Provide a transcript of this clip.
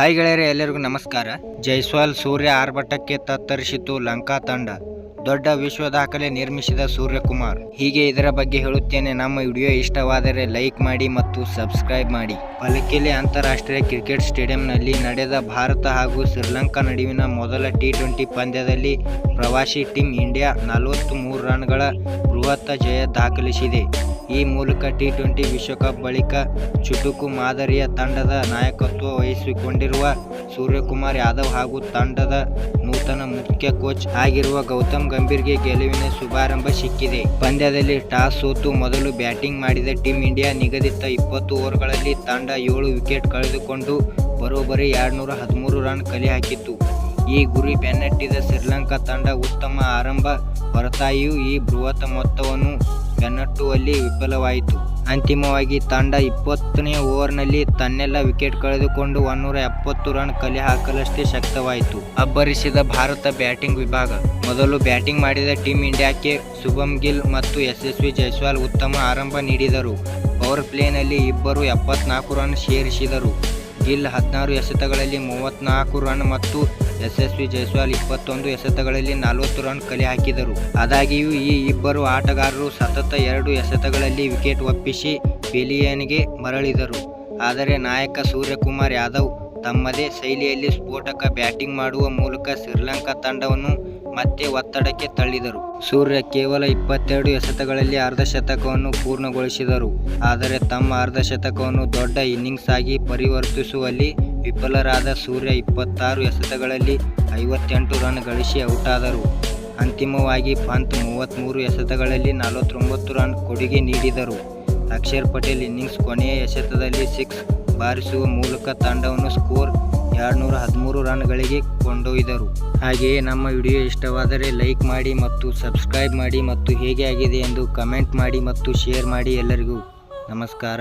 Hi ಗೆಳೆಯರೇ, ಎಲ್ಲರಿಗೂ ನಮಸ್ಕಾರ. ಜೈಸ್ವಾಲ್ ಸೂರ್ಯ ಆರ್ಭಟಕ್ಕೆ ತತ್ತರಿಸಿತು ಲಂಕಾ ತಂಡ. ದೊಡ್ಡ ವಿಶ್ವ ದಾಖಲೆ ನಿರ್ಮಿಸಿದ ಸೂರ್ಯಕುಮಾರ್. ಹೀಗೆ ಇದರ ಬಗ್ಗೆ ಹೇಳುತ್ತೇನೆ. ನಮ್ಮ ವಿಡಿಯೋ ಇಷ್ಟವಾದರೆ ಲೈಕ್ ಮಾಡಿ ಮತ್ತು ಸಬ್ಸ್ಕ್ರೈಬ್ ಮಾಡಿ. ಪಲಕೆಲೆ ಅಂತಾರಾಷ್ಟ್ರೀಯ ಕ್ರಿಕೆಟ್ ಸ್ಟೇಡಿಯಂನಲ್ಲಿ ನಡೆದ ಭಾರತ ಹಾಗೂ ಶ್ರೀಲಂಕಾ ನಡುವಿನ ಮೊದಲ ಟಿ ಟ್ವೆಂಟಿ ಪಂದ್ಯದಲ್ಲಿ ಪ್ರವಾಸಿ ಟೀಮ್ ಇಂಡಿಯಾ ನಲವತ್ತು ಮೂರು ರನ್ಗಳ ಬೃಹತ್ ಜಯ ದಾಖಲಿಸಿದೆ. ಈ ಮೂಲಕ ಟಿ ಟ್ವೆಂಟಿ ವಿಶ್ವಕಪ್ ಬಳಿಕ ಚುಟುಕು ಮಾದರಿಯ ತಂಡದ ನಾಯಕತ್ವ ವಹಿಸಿಕೊಂಡಿರುವ ಸೂರ್ಯಕುಮಾರ್ ಯಾದವ್ ಹಾಗೂ ತಂಡದ ನೂತನ ಮುಖ್ಯ ಕೋಚ್ ಆಗಿರುವ ಗೌತಮ್ ಗಂಭೀರ್ಗೆ ಗೆಲುವಿನ ಶುಭಾರಂಭ ಸಿಕ್ಕಿದೆ. ಪಂದ್ಯದಲ್ಲಿ ಟಾಸ್ ಸೋತು ಮೊದಲು ಬ್ಯಾಟಿಂಗ್ ಮಾಡಿದ ಟೀಂ ಇಂಡಿಯಾ ನಿಗದಿತ ಇಪ್ಪತ್ತು ಓವರ್ಗಳಲ್ಲಿ ತಂಡ ಏಳು ವಿಕೆಟ್ ಕಳೆದುಕೊಂಡು ಬರೋಬ್ಬರಿ ಎರಡ್ನೂರ ಹದಿಮೂರು ರನ್ ಕಲೆ ಹಾಕಿತ್ತು. ಈ ಗುರಿ ಬೆನ್ನಟ್ಟಿದ ಶ್ರೀಲಂಕಾ ತಂಡ ಉತ್ತಮ ಆರಂಭ ಹೊರತಾಗಿಯೂ ಈ ಬೃಹತ್ ಮೊತ್ತವನ್ನು ಬೆನ್ನಟ್ಟುವಲ್ಲಿ ವಿಫಲವಾಯಿತು. ಅಂತಿಮವಾಗಿ ತಂಡ ಇಪ್ಪತ್ತನೇ ಓವರ್ನಲ್ಲಿ ತನ್ನೆಲ್ಲ ವಿಕೆಟ್ ಕಳೆದುಕೊಂಡು ಒನ್ನೂರ ಎಪ್ಪತ್ತು ರನ್ ಕಲೆ ಹಾಕಲಷ್ಟೇ ಶಕ್ತವಾಯಿತು. ಅಬ್ಬರಿಸಿದ ಭಾರತ ಬ್ಯಾಟಿಂಗ್ ವಿಭಾಗ. ಮೊದಲು ಬ್ಯಾಟಿಂಗ್ ಮಾಡಿದ ಟೀಂ ಇಂಡಿಯಾಕ್ಕೆ ಶುಭಮ್ ಗಿಲ್ ಮತ್ತು ಯಶಸ್ವಿ ಜೈಸ್ವಾಲ್ ಉತ್ತಮ ಆರಂಭ ನೀಡಿದರು. ಪವರ್ ಪ್ಲೇನಲ್ಲಿ ಇಬ್ಬರು ಎಪ್ಪತ್ನಾಲ್ಕು ರನ್ ಸೇರಿಸಿದರು ಗಿಲ್ ಹದಿನಾರು ಎಸೆತಗಳಲ್ಲಿ ಮೂವತ್ನಾಲ್ಕು ರನ್ ಮತ್ತು ಯಶಸ್ವಿ ಜೈಸ್ವಾಲ್ ಇಪ್ಪತ್ತೊಂದು ಎಸೆತಗಳಲ್ಲಿ ನಲವತ್ತು ರನ್ ಕಲೆ ಹಾಕಿದರು. ಆದಾಗಿಯೂ ಈ ಇಬ್ಬರು ಆಟಗಾರರು ಸತತ ಎರಡು ಎಸೆತಗಳಲ್ಲಿ ವಿಕೆಟ್ ಒಪ್ಪಿಸಿ ಬಿಲಿಯನ್ಗೆ ಮರಳಿದರು. ಆದರೆ ನಾಯಕ ಸೂರ್ಯಕುಮಾರ್ ಯಾದವ್ ತಮ್ಮದೇ ಶೈಲಿಯಲ್ಲಿ ಸ್ಫೋಟಕ ಬ್ಯಾಟಿಂಗ್ ಮಾಡುವ ಮೂಲಕ ಶ್ರೀಲಂಕಾ ತಂಡವನ್ನು ಮತ್ತೆ ಒತ್ತಡಕ್ಕೆ ತಳ್ಳಿದರು. ಸೂರ್ಯ ಕೇವಲ ಇಪ್ಪತ್ತೆರಡು ಎಸೆತಗಳಲ್ಲಿ ಅರ್ಧಶತಕವನ್ನು ಪೂರ್ಣಗೊಳಿಸಿದರು. ಆದರೆ ತಮ್ಮ ಅರ್ಧಶತಕವನ್ನು ದೊಡ್ಡ ಇನ್ನಿಂಗ್ಸ್ ಆಗಿ ಪರಿವರ್ತಿಸುವಲ್ಲಿ ವಿಫಲರಾದ ಸೂರ್ಯ ಇಪ್ಪತ್ತಾರು ಎಸೆತಗಳಲ್ಲಿ ಐವತ್ತೆಂಟು ರನ್ ಗಳಿಸಿ ಔಟಾದರು. ಅಂತಿಮವಾಗಿ ಪಂತ್ ಮೂವತ್ತ್ಮೂರು ಎಸೆತಗಳಲ್ಲಿ ನಲವತ್ತೊಂಬತ್ತು ರನ್ ಕೊಡುಗೆ ನೀಡಿದರು. ಅಕ್ಷರ್ ಪಟೇಲ್ ಇನ್ನಿಂಗ್ಸ್ ಕೊನೆಯ ಎಸೆತದಲ್ಲಿ ಸಿಕ್ಸ್ ಬಾರಿಸುವ ಮೂಲಕ ತಂಡವನ್ನು ಸ್ಕೋರ್ ಎರಡುನೂರ ಹದಿಮೂರು ರನ್ಗಳಿಗೆ ಕೊಂಡೊಯ್ದರು. ಹಾಗೆಯೇ ನಮ್ಮ ವಿಡಿಯೋ ಇಷ್ಟವಾದರೆ ಲೈಕ್ ಮಾಡಿ ಮತ್ತು ಸಬ್ಸ್ಕ್ರೈಬ್ ಮಾಡಿ ಮತ್ತು ಹೇಗೆ ಆಗಿದೆ ಎಂದು ಕಮೆಂಟ್ ಮಾಡಿ ಮತ್ತು ಶೇರ್ ಮಾಡಿ ಎಲ್ಲರಿಗೂ ನಮಸ್ಕಾರ.